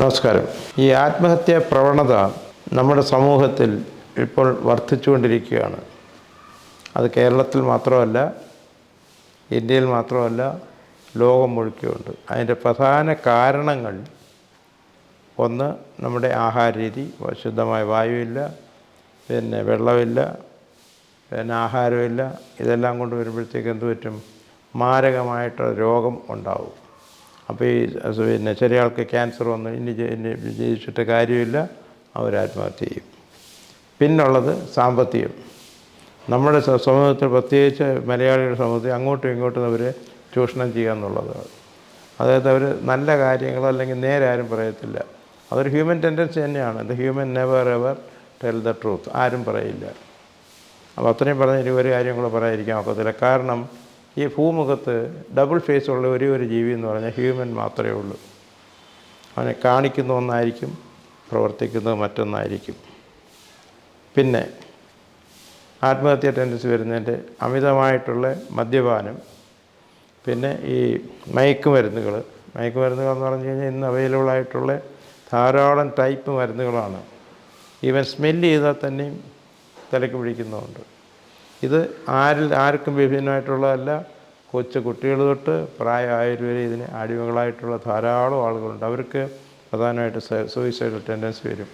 നമസ്കാരം. ഈ ആത്മഹത്യാ പ്രവണത നമ്മുടെ സമൂഹത്തിൽ ഇപ്പോൾ വർദ്ധിച്ചുകൊണ്ടിരിക്കുകയാണ്. അത് കേരളത്തിൽ മാത്രമല്ല ഇന്ത്യയിൽ മാത്രമല്ല ലോകം മുഴുക്കിയുണ്ട്. അതിന്റെ പ്രധാന കാരണങ്ങൾ ഒന്ന് നമ്മുടെ ആഹാര രീതി ശുദ്ധമായ വായുവില്ല പിന്നെ വെള്ളമില്ല പിന്നെ ആഹാരമില്ല ഇതെല്ലാം കൊണ്ട് വരുമ്പോഴത്തേക്ക് എന്ത് പറ്റും? മാരകമായിട്ടുള്ള രോഗം ഉണ്ടാവും. അപ്പോൾ ഈ പിന്നെ ചെറിയ ആൾക്ക് ക്യാൻസർ വന്ന് ഇനി ഇനി ജീവിച്ചിട്ട് കാര്യമില്ല അവർ ആത്മഹത്യ ചെയ്യും. പിന്നുള്ളത് സാമ്പത്തികം. നമ്മുടെ സമൂഹത്തിൽ പ്രത്യേകിച്ച് മലയാളികളുടെ സമൂഹത്തിൽ അങ്ങോട്ടും ഇങ്ങോട്ടും അവർ ചൂഷണം ചെയ്യുക എന്നുള്ളതാണ്. അതായത് അവർ നല്ല കാര്യങ്ങൾ അല്ലെങ്കിൽ നേരെ ആരും പറയത്തില്ല. അതൊരു ഹ്യൂമൻ ടെൻഡൻസി തന്നെയാണ്. The human never ever tell the truth ആരും പറയില്ല. അപ്പോൾ അത്രയും പറഞ്ഞ ഒരു കാര്യം കൂടെ പറയാതിരിക്കാൻ ഒക്കത്തില്ല. കാരണം ഈ ഭൂമുഖത്ത് ഡബിൾ ഫേസ് ഉള്ള ഒരേ ഒരു ജീവി എന്ന് പറഞ്ഞാൽ ഹ്യൂമൻ മാത്രമേ ഉള്ളൂ. അവനെ കാണിക്കുന്ന ഒന്നായിരിക്കും പ്രവർത്തിക്കുന്നത് മറ്റൊന്നായിരിക്കും. പിന്നെ ആത്മഹത്യ ടെൻഡൻസി വരുന്നതിന്റെ അമിതമായിട്ടുള്ള മദ്യപാനം പിന്നെ ഈ മയക്കുമരുന്നുകൾ. മയക്കുമരുന്നുകൾ എന്ന് പറഞ്ഞു കഴിഞ്ഞാൽ ഇന്ന് അവൈലബിൾ ആയിട്ടുള്ള ധാരാളം ടൈപ്പ് മരുന്നുകളാണ്. ഈവൻ സ്മെല്ല് ചെയ്താൽ തന്നെയും തലയ്ക്ക് പിടിക്കുന്നുണ്ട് ഇത് ആരിൽ ആർക്കും വിഭിന്നമായിട്ടുള്ളതല്ല. കൊച്ചു കുട്ടികൾ തൊട്ട് പ്രായമായവർ വരെ ഇതിന് അടിമകളായിട്ടുള്ള ധാരാളം ആളുകളുണ്ട്. അവർക്ക് പ്രധാനമായിട്ട് സൂയിസൈഡ് ടെൻഡൻസി വരും.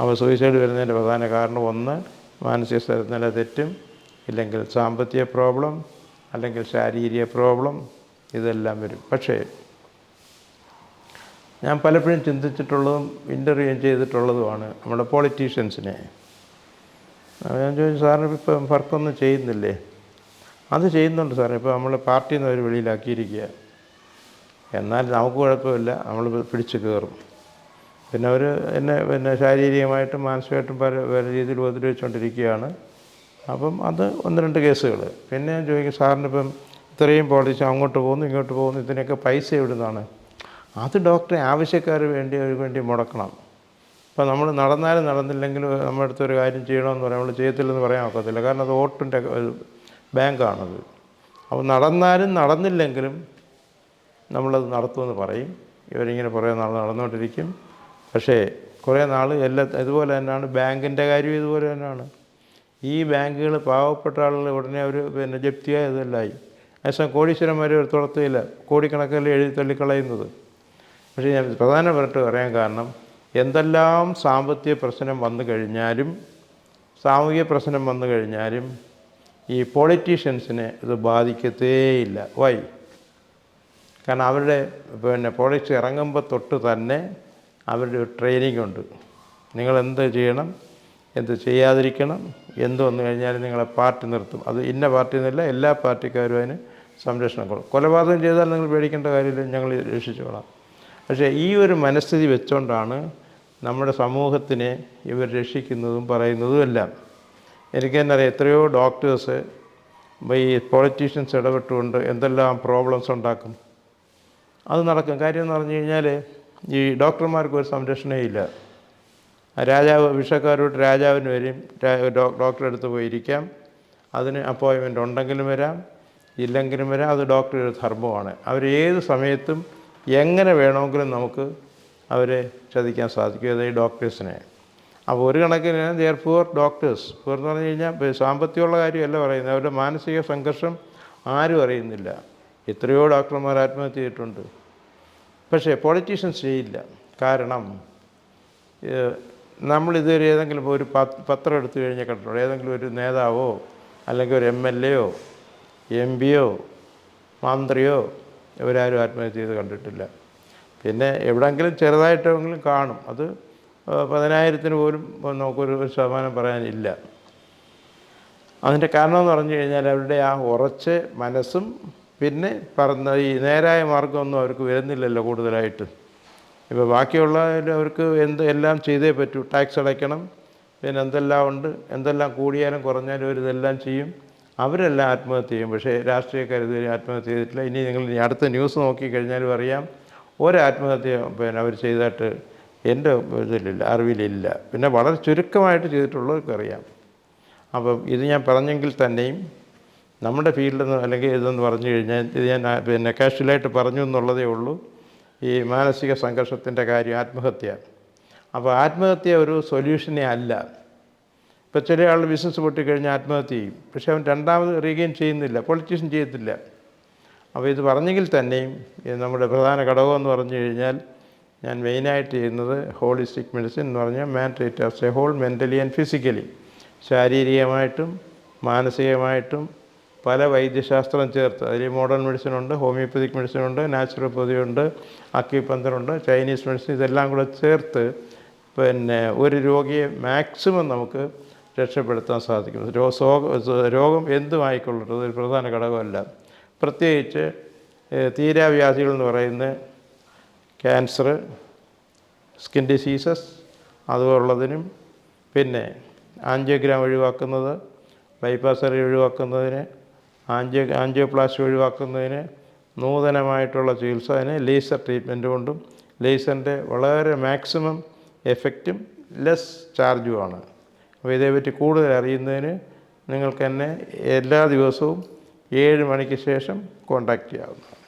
അപ്പോൾ സൂയിസൈഡ് വരുന്നതിന്റെ പ്രധാന കാരണം ഒന്ന് മാനസിക സ്ഥലനില തെറ്റും ഇല്ലെങ്കിൽ സാമ്പത്തിക പ്രോബ്ലം അല്ലെങ്കിൽ ശാരീരിക പ്രോബ്ലം ഇതെല്ലാം വരും. പക്ഷേ ഞാൻ പലപ്പോഴും ചിന്തിച്ചിട്ടുള്ളതും ഇന്റർവ്യൂ ചെയ്തിട്ടുള്ളതുമാണ് നമ്മുടെ പൊളിറ്റീഷ്യൻസിനെ ഞാൻ ചോദിച്ചു സാറിന് ഇപ്പം വർക്കൊന്നും ചെയ്യുന്നില്ലേ? അത് ചെയ്യുന്നുണ്ട് സാറേ. ഇപ്പോൾ നമ്മൾ പാർട്ടിയിൽ നിന്ന് അവർ വെളിയിലാക്കിയിരിക്കുക എന്നാൽ നമുക്ക് കുഴപ്പമില്ല. നമ്മൾ പിടിച്ച് കയറും. പിന്നെ അവർ എന്നെ പിന്നെ ശാരീരികമായിട്ടും മാനസികമായിട്ടും പല പല രീതിയിൽ ഉപദ്രവിച്ചുകൊണ്ടിരിക്കുകയാണ് അപ്പം അത് ഒന്ന് രണ്ട് കേസുകൾ പിന്നെ ഞാൻ ചോദിക്കും സാറിന് ഇപ്പം ഇത്രയും പോളിച്ച് അങ്ങോട്ട് പോകുന്നു ഇങ്ങോട്ട് പോകുന്നു ഇതിനൊക്കെ പൈസ എവിടുന്നാണ്? അത് ഡോക്ടറെ ആവശ്യക്കാർ വേണ്ടി വേണ്ടി മുടക്കണം. ഇപ്പം നമ്മൾ നടന്നാലും നടന്നില്ലെങ്കിലും നമ്മുടെ അടുത്ത് ഒരു കാര്യം ചെയ്യണമെന്ന് പറയാം. നമ്മൾ ചെയ്യത്തില്ലെന്ന് പറയാൻ ഒക്കത്തില്ല. കാരണം അത് വോട്ടിന്റെ ഒരു ബാങ്കാണത്. അപ്പോൾ നടന്നാലും നടന്നില്ലെങ്കിലും നമ്മളത് നടത്തുമെന്ന് പറയും. ഇവരിങ്ങനെ കുറേ നാൾ നടന്നുകൊണ്ടിരിക്കും. പക്ഷേ കുറേ നാൾ എല്ലാ ഇതുപോലെ തന്നെയാണ്. ബാങ്കിന്റെ കാര്യം ഇതുപോലെ തന്നെയാണ്. ഈ ബാങ്കുകൾ പാവപ്പെട്ട ആളുകൾ ഉടനെ അവർ പിന്നെ ജപ്തിയായ ഇതെല്ലാമായി. അതേസമയം കോടീശ്വരന്മാർ ഒരു തുറത്തില്ല കോടിക്കണക്കിൽ എഴുതി തള്ളിക്കളയുന്നത്. പക്ഷേ ഞാൻ പ്രധാനപ്പെട്ട് പറയാൻ കാരണം എന്തെല്ലാം സാമ്പത്തിക പ്രശ്നം വന്നു കഴിഞ്ഞാലും സാമൂഹിക പ്രശ്നം വന്നു കഴിഞ്ഞാലും ഈ പൊളിറ്റീഷ്യൻസിനെ ഇത് ബാധിക്കത്തേയില്ല. വൈ കാരണം അവരുടെ പിന്നെ പൊളിറ്റിക്സ് ഇറങ്ങുമ്പോൾ തൊട്ട് തന്നെ അവരുടെ ഒരു ട്രെയിനിങ് ഉണ്ട്. നിങ്ങൾ എന്ത് ചെയ്യണം എന്ത് ചെയ്യാതിരിക്കണം എന്ത് വന്നു കഴിഞ്ഞാൽ നിങ്ങളെ പാർട്ടി നിർത്തും. അത് ഇന്ന പാർട്ടി എന്നല്ല എല്ലാ പാർട്ടിക്കാരും അതിന് സംരക്ഷണം കൊടുക്കും. കൊലപാതകം ചെയ്താൽ നിങ്ങൾ പേടിക്കേണ്ട കാര്യമില്ല ഞങ്ങൾ രക്ഷിച്ചോളാം. പക്ഷേ ഈ ഒരു മനസ്ഥിതി വെച്ചുകൊണ്ടാണ് നമ്മുടെ സമൂഹത്തിനെ ഇവർ രക്ഷിക്കുന്നതും പറയുന്നതും എല്ലാം. എനിക്ക് തന്നെ അറിയാം എത്രയോ ഡോക്ടേഴ്സ് ഈ പൊളിറ്റീഷ്യൻസ് ഇടപെട്ടുകൊണ്ട് എന്തെല്ലാം പ്രോബ്ലംസ് ഉണ്ടാക്കും. അത് നടക്കും. കാര്യം എന്ന് പറഞ്ഞു കഴിഞ്ഞാൽ ഈ ഡോക്ടർമാർക്ക് ഒരു സംരക്ഷണേ ഇല്ല. രാജാവ് വിഷക്കാരോട്ട് രാജാവിന് വരും. ഡോക്ടറെ അടുത്ത് പോയിരിക്കാം അതിന് അപ്പോയിൻമെന്റ് ഉണ്ടെങ്കിലും വരാം. ഇല്ലെങ്കിലും വരാം. അത് ഡോക്ടറുടെ ധർമ്മമാണ്. അവർ ഏത് സമയത്തും എങ്ങനെ വേണമെങ്കിലും നമുക്ക് അവരെ ചതിക്കാൻ സാധിക്കും അതായത് ഡോക്ടേഴ്സിനെ അപ്പോൾ ഒരു കണക്കിന് ദർ പുവർ ഡോക്ടേഴ്സ് പുവർ എന്ന് പറഞ്ഞു കഴിഞ്ഞാൽ സാമ്പത്തികമുള്ള കാര്യമല്ല പറയുന്നത്. അവരുടെ മാനസിക സംഘർഷം ആരും അറിയുന്നില്ല. എത്രയോ ഡോക്ടർമാർ ആത്മഹത്യ ചെയ്തിട്ടുണ്ട്. പക്ഷേ പൊളിറ്റീഷ്യൻസ് ചെയ്യില്ല. കാരണം നമ്മളിതുവരെ ഏതെങ്കിലും ഒരു പത്രം എടുത്തു കഴിഞ്ഞാൽ കണ്ടിട്ടുണ്ട്? ഏതെങ്കിലും ഒരു നേതാവോ അല്ലെങ്കിൽ ഒരു എം എൽ എയോ എം പിയോ മന്ത്രിയോ ഇവരാരും ആത്മഹത്യ ചെയ്ത് കണ്ടിട്ടില്ല. പിന്നെ എവിടെയെങ്കിലും ചെറുതായിട്ടെങ്കിലും കാണും. അത് പതിനായിരത്തിന് പോലും നമുക്കൊരു ശതമാനം പറയാനില്ല. അതിന്റെ കാരണം എന്ന് പറഞ്ഞു കഴിഞ്ഞാൽ അവരുടെ ആ ഉറച്ച മനസ്സും പിന്നെ പറഞ്ഞ ഈ നേരായ മാർഗമൊന്നും അവർക്ക് വരുന്നില്ലല്ലോ കൂടുതലായിട്ട്. ഇപ്പോൾ ബാക്കിയുള്ള അവർക്ക് എന്ത് എല്ലാം ചെയ്തേ പറ്റൂ. ടാക്സ് അടയ്ക്കണം പിന്നെ എന്തെല്ലാം ഉണ്ട് എന്തെല്ലാം കൂടിയാലും കുറഞ്ഞാലും ഇതെല്ലാം ചെയ്യും. അവരെല്ലാം ആത്മഹത്യ ചെയ്യും. പക്ഷേ രാഷ്ട്രീയക്കാർ ഇതുവരെ ആത്മഹത്യ ചെയ്തിട്ടില്ല. ഇനി നിങ്ങൾ അടുത്ത ന്യൂസ് നോക്കിക്കഴിഞ്ഞാലും അറിയാം. ഒരാത്മഹത്യ പിന്നെ അവർ ചെയ്തിട്ട് എന്റെ ഇതിലില്ല അറിവിലില്ല. പിന്നെ വളരെ ചുരുക്കമായിട്ട് ചെയ്തിട്ടുള്ളവർക്ക് അറിയാം. അപ്പം ഇത് ഞാൻ പറഞ്ഞെങ്കിൽ തന്നെയും നമ്മുടെ ഫീൽഡിൽ നിന്ന് അല്ലെങ്കിൽ ഇതെന്ന് പറഞ്ഞു കഴിഞ്ഞാൽ ഇത് ഞാൻ പിന്നെ കാഷ്വലായിട്ട് പറഞ്ഞു എന്നുള്ളതേ ഉള്ളൂ. ഈ മാനസിക സംഘർഷത്തിന്റെ കാര്യം ആത്മഹത്യ. അപ്പോൾ ആത്മഹത്യ ഒരു സൊല്യൂഷനേ അല്ല. ഇപ്പോൾ ചില ആൾ ബിസിനസ് പൊട്ടിക്കഴിഞ്ഞാൽ ആത്മഹത്യ ചെയ്യും. പക്ഷേ അവൻ രണ്ടാമത് റീഗെയിൻ ചെയ്യുന്നില്ല പൊളിറ്റീഷ്യൻ ചെയ്യത്തില്ല. അപ്പോൾ ഇത് പറഞ്ഞെങ്കിൽ തന്നെയും നമ്മുടെ പ്രധാന ഘടകം എന്ന് പറഞ്ഞു കഴിഞ്ഞാൽ ഞാൻ മെയിനായിട്ട് ചെയ്യുന്നത് ഹോളിസ്റ്റിക് മെഡിസിൻ എന്ന് പറഞ്ഞാൽ man treat as a whole mentally and physically. ശാരീരികമായിട്ടും മാനസികമായിട്ടും പല വൈദ്യശാസ്ത്രം ചേർത്ത് അതിൽ മോഡേൺ മെഡിസിൻ ഉണ്ട് ഹോമിയോപ്പതിക് മെഡിസിൻ ഉണ്ട് നാച്ചുറോപ്പതി ഉണ്ട് അക്യുപന്തറുണ്ട് ചൈനീസ് മെഡിസിൻ ഇതെല്ലാം കൂടെ ചേർത്ത് പിന്നെ ഒരു രോഗിയെ മാക്സിമം നമുക്ക് രക്ഷപ്പെടുത്താൻ സാധിക്കും. രോഗം എന്തുമായിക്കൊള്ളട്ടെ അതൊരു പ്രധാന ഘടകമല്ല. പ്രത്യേകിച്ച് തീരാവ്യാധികൾ എന്ന് പറയുന്ന ക്യാൻസർ സ്കിൻ ഡിസീസസ് അതുപോലുള്ളതിനും പിന്നെ ആൻജിയോഗ്രാം ഒഴിവാക്കുന്നത് ബൈപ്പാസ് സർജറി ഒഴിവാക്കുന്നതിന് ആൻജിയോ ആൻജിയോപ്ലാസ്റ്റി ഒഴിവാക്കുന്നതിന് നൂതനമായിട്ടുള്ള ചികിത്സ അതിന് ലേസർ ട്രീറ്റ്മെന്റ് കൊണ്ടും ലേസറിന്റെ വളരെ മാക്സിമം എഫക്റ്റും ലെസ് ചാർജുമാണ്. അപ്പോൾ ഇതേപറ്റി കൂടുതൽ അറിയുന്നതിന് നിങ്ങൾക്ക് എന്നെ എല്ലാ ദിവസവും ഏഴ് മണിക്ക് ശേഷം കോണ്ടാക്റ്റ് ചെയ്യാവുന്നതാണ്